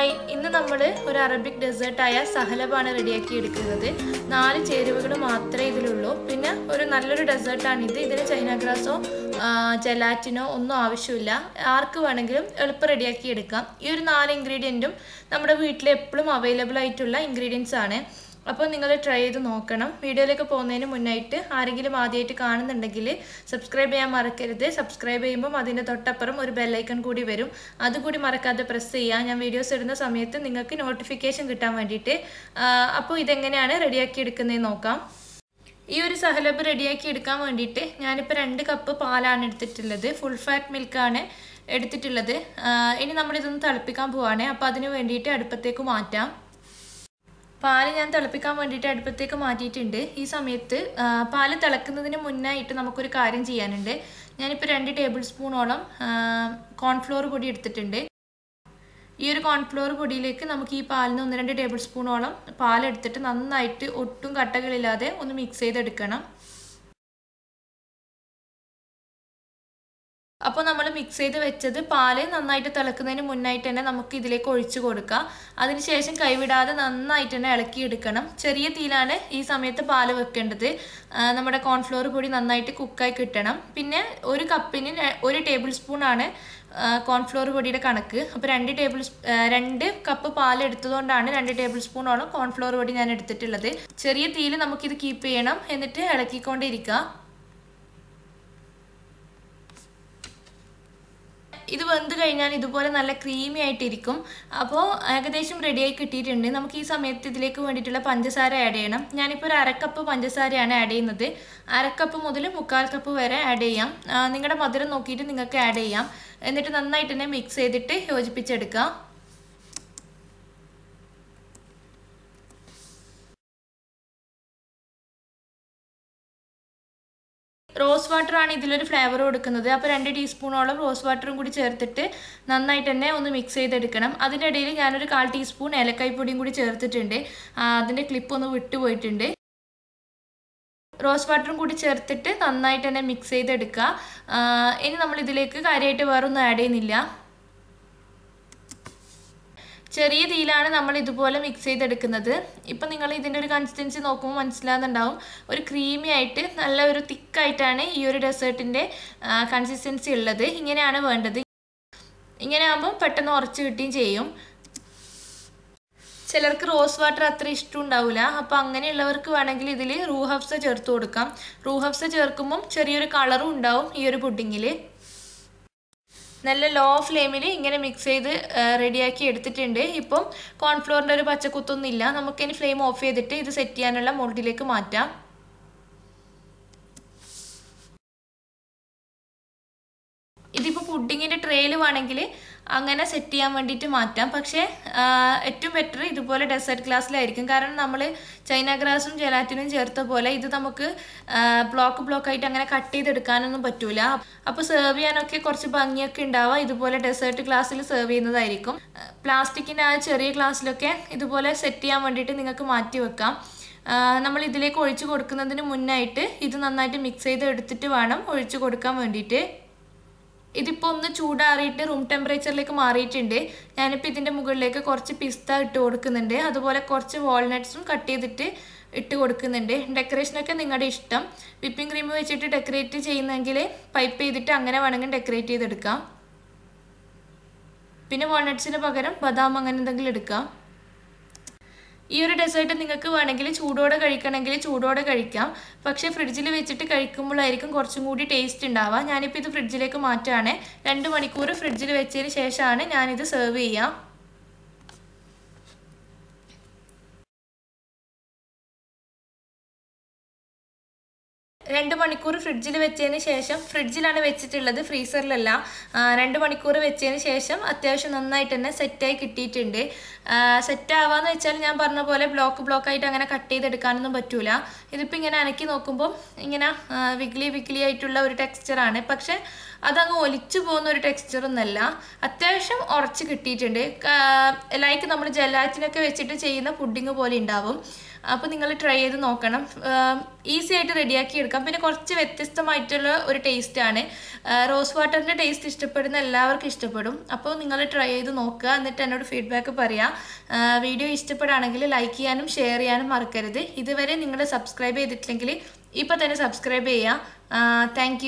Hi ഇന്ന് നമ്മൾ ഒരു അറബിക് ഡെസേർട്ടായ സഹലബാണ് റെഡിയാക്കി എടുക്കുന്നത് നാല് ചേരുവകൾ മാത്രമേ ഇതിലുള്ളൂ. പിന്നെ ഒരു നല്ലൊരു ഡെസേർട്ടാണിത്. ഇതിന് ചൈന ഗ്രാസോ ജലാറ്റിനോ ഒന്നും ആവശ്യമില്ല. ആർക്ക് വേണമെങ്കിലും എളുപ്പം റെഡിയാക്കി എടുക്കാം ഈ ഒരു നാല് ഇൻഗ്രീഡിയന്റും നമ്മുടെ വീട്ടിൽ എപ്പോഴും അവൈലബിൾ ആയിട്ടുള്ള ഇൻഗ്രീഡിയൻസ് ആണ് അപ്പോൾ നിങ്ങൾ ട്രൈ ചെയ്ത് നോക്കണം. വീഡിയോയിലേക്ക് പോകുന്നതിന് മുന്നായിട്ട് ആരെങ്കിലും ആദ്യമായിട്ട് കാണുന്നുണ്ടെങ്കിൽ സബ്സ്ക്രൈബ് ചെയ്യാൻ മറക്കരുത്. സബ്സ്ക്രൈബ് ചെയ്യുമ്പം അതിന്റെ തൊട്ടപ്പുറം ഒരു ബെല്ലൈക്കൺ കൂടി വരും. അതുകൂടി മറക്കാതെ പ്രസ് ചെയ്യുക. ഞാൻ വീഡിയോസ് ഇടുന്ന സമയത്ത് നിങ്ങൾക്ക് നോട്ടിഫിക്കേഷൻ കിട്ടാൻ വേണ്ടിയിട്ട് അപ്പോൾ ഇതെങ്ങനെയാണ് റെഡിയാക്കി എടുക്കുന്നതെന്ന് നോക്കാം. ഈ ഒരു സഹലബ് റെഡിയാക്കി എടുക്കാൻ വേണ്ടിയിട്ട് ഞാനിപ്പോൾ രണ്ട് കപ്പ് പാലാണ് എടുത്തിട്ടുള്ളത്. ഫുൾ ഫാറ്റ് മിൽക്കാണ് എടുത്തിട്ടുള്ളത്. ഇനി നമ്മളിതൊന്ന് തിളപ്പിക്കാൻ പോവാണ്. അപ്പോൾ അതിന് വേണ്ടിയിട്ട് അടുപ്പത്തേക്ക് മാറ്റാം. പാൽ ഞാൻ തിളപ്പിക്കാൻ വേണ്ടിയിട്ട് അടുപ്പത്തേക്ക് മാറ്റിയിട്ടുണ്ട്. ഈ സമയത്ത് പാൽ തിളക്കുന്നതിന് മുന്നായിട്ട് നമുക്കൊരു കാര്യം ചെയ്യാനുണ്ട്. ഞാനിപ്പോൾ രണ്ട് ടേബിൾ സ്പൂണോളം കോൺഫ്ലോർ പൊടി എടുത്തിട്ടുണ്ട്. ഈ ഒരു കോൺഫ്ലോർ പൊടിയിലേക്ക് നമുക്ക് ഈ പാലിന് ഒന്ന് രണ്ട് ടേബിൾ സ്പൂണോളം പാലെടുത്തിട്ട് നന്നായിട്ട് ഒട്ടും കട്ടകളില്ലാതെ ഒന്ന് മിക്സ് ചെയ്തെടുക്കണം. അപ്പോൾ നമ്മൾ മിക്സ് ചെയ്ത് വെച്ചത് പാൽ നന്നായിട്ട് തിളക്കുന്നതിന് മുന്നായിട്ട് തന്നെ നമുക്ക് ഇതിലേക്ക് ഒഴിച്ച് കൊടുക്കാം. അതിനുശേഷം കൈവിടാതെ നന്നായിട്ട് തന്നെ ഇളക്കിയെടുക്കണം. ചെറിയ തീയിലാണ് ഈ സമയത്ത് പാൽ വെക്കേണ്ടത്. നമ്മുടെ കോൺഫ്ലോർ പൊടി നന്നായിട്ട് കുക്കായി കിട്ടണം. പിന്നെ ഒരു കപ്പിന് ഒരു ടേബിൾ സ്പൂണാണ് കോൺഫ്ലോർ പൊടിയുടെ കണക്ക്. അപ്പോൾ രണ്ട് ടേബിൾ രണ്ട് കപ്പ് പാൽ എടുത്തതുകൊണ്ടാണ് രണ്ട് ടേബിൾ സ്പൂണോളം കോൺഫ്ലോർ പൊടി ഞാൻ എടുത്തിട്ടുള്ളത്. ചെറിയ തീയിൽ നമുക്കിത് കീപ്പ് ചെയ്യണം. എന്നിട്ട് ഇളക്കിക്കൊണ്ടിരിക്കുക ഇത് വെന്ത് കഴിഞ്ഞാൽ ഇതുപോലെ നല്ല ക്രീമി ആയിട്ടിരിക്കും. അപ്പോൾ ഏകദേശം റെഡിയായി കിട്ടിയിട്ടുണ്ട്. നമുക്ക് ഈ സമയത്ത് ഇതിലേക്ക് വേണ്ടിയിട്ടുള്ള പഞ്ചസാര ആഡ് ചെയ്യണം. ഞാനിപ്പോൾ ഒരു അരക്കപ്പ് പഞ്ചസാരയാണ് ആഡ് ചെയ്യുന്നത്. അരക്കപ്പ് മുതൽ മുക്കാൽ കപ്പ് വരെ ആഡ് ചെയ്യാം. നിങ്ങളുടെ മധുരം നോക്കിയിട്ട് നിങ്ങൾക്ക് ആഡ് ചെയ്യാം. എന്നിട്ട് നന്നായിട്ട് തന്നെ മിക്സ് ചെയ്തിട്ട് യോജിപ്പിച്ചെടുക്കുക റോസ് വാട്ടറാണ് ഇതിലൊരു ഫ്ലേവർ കൊടുക്കുന്നത്. അപ്പോൾ രണ്ട് ടീസ്പൂണോളം റോസ് വാട്ടറും കൂടി ചേർത്തിട്ട് നന്നായിട്ട് തന്നെ ഒന്ന് മിക്സ് ചെയ്തെടുക്കണം. അതിന്റെ ഇടയിൽ ഞാനൊരു കാൽ ടീസ്പൂൺ ഏലക്കായ് പൊടിയും കൂടി ചേർത്തിട്ടുണ്ട്. അതിന്റെ ക്ലിപ്പ് ഒന്ന് വിട്ടുപോയിട്ടുണ്ട് റോസ് വാട്ടറും കൂടി ചേർത്തിട്ട് നന്നായിട്ട് തന്നെ മിക്സ് ചെയ്തെടുക്കുക. ഇനി നമ്മളിതിലേക്ക് കാര്യമായിട്ട് വേറൊന്നും ആഡ് ചെയ്യുന്നില്ല. ചെറിയ തീയിലാണ് നമ്മൾ ഇതുപോലെ മിക്സ് ചെയ്തെടുക്കുന്നത്. ഇപ്പം നിങ്ങൾ ഇതിന്റെ ഒരു കൺസിസ്റ്റൻസി നോക്കുമ്പോൾ മനസ്സിലാകുന്നുണ്ടാവും ഒരു ക്രീമി ആയിട്ട് നല്ല ഒരു തിക്കായിട്ടാണ് ഈ ഒരു ഡെസേർട്ടിന്റെ കൺസിസ്റ്റൻസി ഉള്ളത്. ഇങ്ങനെയാണ് വേണ്ടത്. ഇങ്ങനെ ആകുമ്പോൾ പെട്ടെന്ന് ഉറച്ച് കിട്ടുകയും ചെയ്യും. ചിലർക്ക് റോസ് വാട്ടർ അത്ര ഇഷ്ടം ഉണ്ടാവില്ല. അപ്പോൾ അങ്ങനെയുള്ളവർക്ക് വേണമെങ്കിൽ ഇതിൽ റൂഹഫ്സ ചേർത്ത് കൊടുക്കാം. റൂഹഫ്സ ചേർക്കുമ്പം ചെറിയൊരു കളറും ഉണ്ടാവും ഈ ഒരു പുഡിങ്ങിൽ നല്ല ലോ ഫ്ലെയിമിൽ ഇങ്ങനെ മിക്സ് ചെയ്ത് റെഡിയാക്കി എടുത്തിട്ടുണ്ട്. ഇപ്പം കോൺഫ്ലോറിന്റെ ഒരു പച്ചക്കുത്തൊന്നുമില്ല നമുക്കിനി ഫ്ലെയിം ഓഫ് ചെയ്തിട്ട് ഇത് സെറ്റ് ചെയ്യാനുള്ള മോൾഡിലേക്ക് മാറ്റാം. ഇതിപ്പോൾ പുഡിങ്ങിന്റെ ട്രേയിൽ വേണമെങ്കിൽ അങ്ങനെ സെറ്റ് ചെയ്യാൻ വേണ്ടിയിട്ട് മാറ്റാം. പക്ഷേ ഏറ്റവും ബെറ്റർ ഇതുപോലെ ഡെസേർട്ട് ഗ്ലാസ്സിലായിരിക്കും കാരണം നമ്മൾ ചൈന ഗ്രാസും ജലാറ്റിനും ചേർത്ത പോലെ ഇത് നമുക്ക് ബ്ലോക്ക് ബ്ലോക്കായിട്ട് അങ്ങനെ കട്ട് ചെയ്തെടുക്കാനൊന്നും പറ്റൂല. അപ്പോൾ സെർവ് ചെയ്യാനൊക്കെ കുറച്ച് ഭംഗിയൊക്കെ ഉണ്ടാവുക. ഇതുപോലെ ഡെസേർട്ട് ഗ്ലാസ്സിൽ സെർവ് ചെയ്യുന്നതായിരിക്കും. പ്ലാസ്റ്റിക്കിന്റെ ആ ചെറിയ ഗ്ലാസ്സിലൊക്കെ ഇതുപോലെ സെറ്റ് ചെയ്യാൻ വേണ്ടിയിട്ട് നിങ്ങൾക്ക് മാറ്റി വെക്കാം. നമ്മൾ ഇതിലേക്ക് ഒഴിച്ചു കൊടുക്കുന്നതിന് മുന്നായിട്ട് ഇത് നന്നായിട്ട് മിക്സ് ചെയ്ത് എടുത്തിട്ട് വേണം ഒഴിച്ചു കൊടുക്കാൻ വേണ്ടിയിട്ട്. ഇതിപ്പോൾ ഒന്ന് ചൂടാറിയിട്ട് റൂം ടെമ്പറേച്ചറിലേക്ക് മാറിയിട്ടുണ്ട്. ഞാനിപ്പോൾ ഇതിന്റെ മുകളിലേക്ക് കുറച്ച് പിസ്ത ഇട്ട് കൊടുക്കുന്നുണ്ട്. അതുപോലെ കുറച്ച് വാൾനട്ട്സും കട്ട് ചെയ്തിട്ട് ഇട്ട് കൊടുക്കുന്നുണ്ട്. ഡെക്കറേഷനൊക്കെ നിങ്ങളുടെ ഇഷ്ടം. വിപ്പിംഗ് ക്രീം വെച്ചിട്ട് ഡെക്കറേറ്റ് ചെയ്യുന്നെങ്കിൽ പൈപ്പ് ചെയ്തിട്ട് അങ്ങനെ വേണമെങ്കിൽ ഡെക്കറേറ്റ് ചെയ്തെടുക്കാം. പിന്നെ വാൾനട്ട്സിന് പകരം ബദാം അങ്ങനെ എന്തെങ്കിലും എടുക്കാം. ഈ ഒരു ഡെസേർട്ട് നിങ്ങൾക്ക് വേണമെങ്കിൽ ചൂടോടെ കഴിക്കണമെങ്കിൽ ചൂടോടെ കഴിക്കാം. പക്ഷേ ഫ്രിഡ്ജിൽ വെച്ചിട്ട് കഴിക്കുമ്പോഴായിരിക്കും കുറച്ചും കൂടി ടേസ്റ്റ് ഉണ്ടാവുക. ഞാനിപ്പോൾ ഇത് ഫ്രിഡ്ജിലേക്ക് മാറ്റുകയാണ്. രണ്ട് മണിക്കൂർ ഫ്രിഡ്ജിൽ വെച്ചതിന് ശേഷമാണ് ഞാനിത് സെർവ് ചെയ്യുക രണ്ട് മണിക്കൂർ ഫ്രിഡ്ജിൽ വെച്ചതിന് ശേഷം ഫ്രിഡ്ജിലാണ് വെച്ചിട്ടുള്ളത് ഫ്രീസറിലല്ല. രണ്ട് മണിക്കൂർ വെച്ചതിന് ശേഷം അത്യാവശ്യം നന്നായിട്ട് തന്നെ സെറ്റായി കിട്ടിയിട്ടുണ്ട്. സെറ്റ് ആവാന്ന് വെച്ചാൽ ഞാൻ പറഞ്ഞ പോലെ ബ്ലോക്ക് ബ്ലോക്കായിട്ട് അങ്ങനെ കട്ട് ചെയ്തെടുക്കാനൊന്നും പറ്റൂല. ഇതിപ്പോൾ ഇങ്ങനെ അനക്കി നോക്കുമ്പോൾ ഇങ്ങനെ വിഗ്ലി വിഗ്ലി ആയിട്ടുള്ള ഒരു ടെക്സ്ചറാണ് പക്ഷെ അതങ്ങ് ഒലിച്ചു പോകുന്ന ഒരു ടെക്സ്ചറൊന്നല്ല അത്യാവശ്യം ഉറച്ച് കിട്ടിയിട്ടുണ്ട്. ലൈക്ക് നമ്മൾ ജലാറ്റിനൊക്കെ വെച്ചിട്ട് ചെയ്യുന്ന പുഡിങ് പോലെ ഉണ്ടാവും. അപ്പോൾ നിങ്ങൾ ട്രൈ ചെയ്ത് നോക്കണം. ഈസി ആയിട്ട് റെഡിയാക്കി എടുക്കാം. പിന്നെ കുറച്ച് വ്യത്യസ്തമായിട്ടുള്ള ഒരു ടേസ്റ്റാണ് റോസ് വാട്ടറിന്റെ ടേസ്റ്റ് ഇഷ്ടപ്പെടുന്ന എല്ലാവർക്കും ഇഷ്ടപ്പെടും. അപ്പോൾ നിങ്ങൾ ട്രൈ ചെയ്ത് നോക്കുക. എന്നിട്ട് എന്നോട് ഫീഡ്ബാക്ക് പറയാം. വീഡിയോ ഇഷ്ടപ്പെടുകയാണെങ്കിൽ ലൈക്ക് ചെയ്യാനും ഷെയർ ചെയ്യാനും മറക്കരുത്. ഇതുവരെ നിങ്ങൾ സബ്സ്ക്രൈബ് ചെയ്തിട്ടില്ലെങ്കിൽ ഇപ്പോൾ തന്നെ സബ്സ്ക്രൈബ് ചെയ്യുക. താങ്ക്